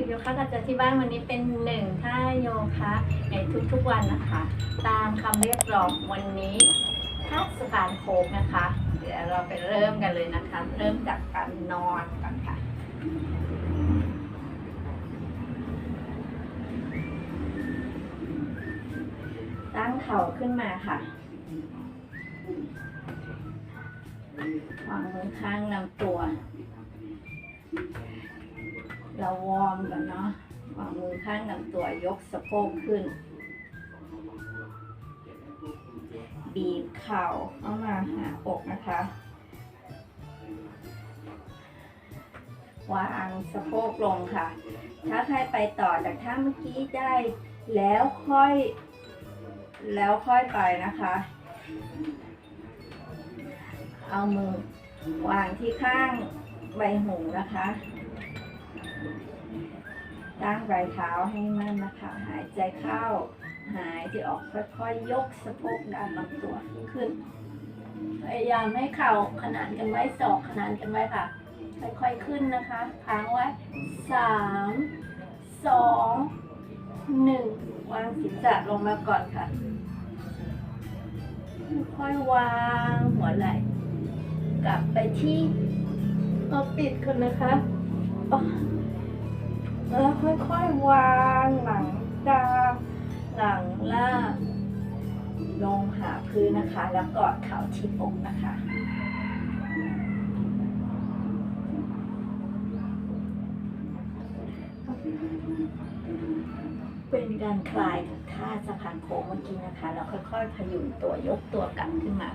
ึกโยคะกับจัที่บ้านวันนี้เป็นหนึ่งท่าโยคะในทุกๆวันนะคะ ตามคำเรียกร้องวันนี้ท่าสะพานโค้งนะคะ เดี๋ยวเราไปเริ่มกันเลยนะคะ เริ่มจากการนอนก่อนค่ะตั้งเข่าขึ้นมาค่ะวางมือข้างลำตัว เราวอร์มก่อนเนาะวางมือข้างลำตัวยกสะโพกขึ้น บีบเข่าเข้ามาหาอกนะคะ วางสะโพกลงค่ะ ถ้าใครไปต่อจากท่าเมื่อกี้ได้แล้วค่อยแล้วค่อยไปนะคะ เอามือวางที่ข้างใบหูนะคะ ตั้งใบเท้าให้มั่นนะคะ หายใจเข้า หายใจออกค่อยๆ ยกสะโพกด้านลำตัวขึ้น พยายามให้เข่าขนานกันไว้ศอกขนานกันไว้ค่ะ ค่อยๆขึ้นนะคะค้างไว้สามสองหนึ่งวางศีรษะลงมาก่อนค่ะ ค่อยวางหัวไหล่กลับไปที่เอาปิดคนนะคะ ค่อยๆวางหลังกลางหลังล่างลงหาพื้นนะคะ แล้วกอดเข่าที่อกนะคะเป็นการคลายท่าสะพานโค้งเมื่อกี้นะคะ แล้วค่อยๆพยุงตัวยกตัวกลับขึ้นมา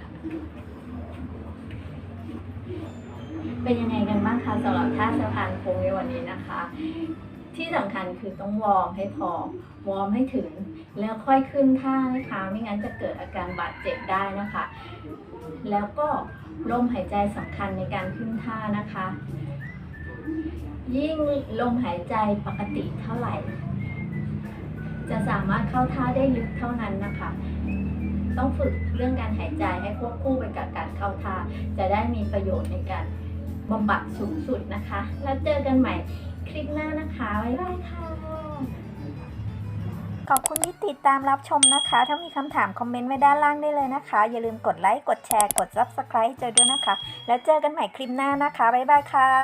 เป็นยังไงกันบ้างคะสำหรับท่าสะพานโค้งในวันนี้นะคะ ที่สำคัญคือต้องวอร์มให้พอ วอร์มให้ถึง แล้วค่อยขึ้นท่านะคะ ไม่งั้นจะเกิดอาการบาดเจ็บได้นะคะ แล้วก็ลมหายใจสำคัญในการขึ้นท่านะคะ ยิ่งลมหายใจปกติเท่าไหร่ จะสามารถเข้าท่าได้ลึกเท่านั้นนะคะต้องฝึกเรื่องการหายใจให้ควบคู่ไปกับการเข้าท่า จะได้มีประโยชน์ในการ บำบัดสูงสุดนะคะ แล้วเจอกันใหม่คลิปหน้านะคะ บ๊ายบายค่ะ ขอบคุณที่ติดตามรับชมนะคะ ถ้ามีคำถามคอมเมนต์ไว้ด้านล่างได้เลยนะคะ อย่าลืมกดไลค์ กดแชร์ กด Subscribe เจอด้วยนะคะ แล้วเจอกันใหม่คลิปหน้านะคะ บ๊ายบายค่ะ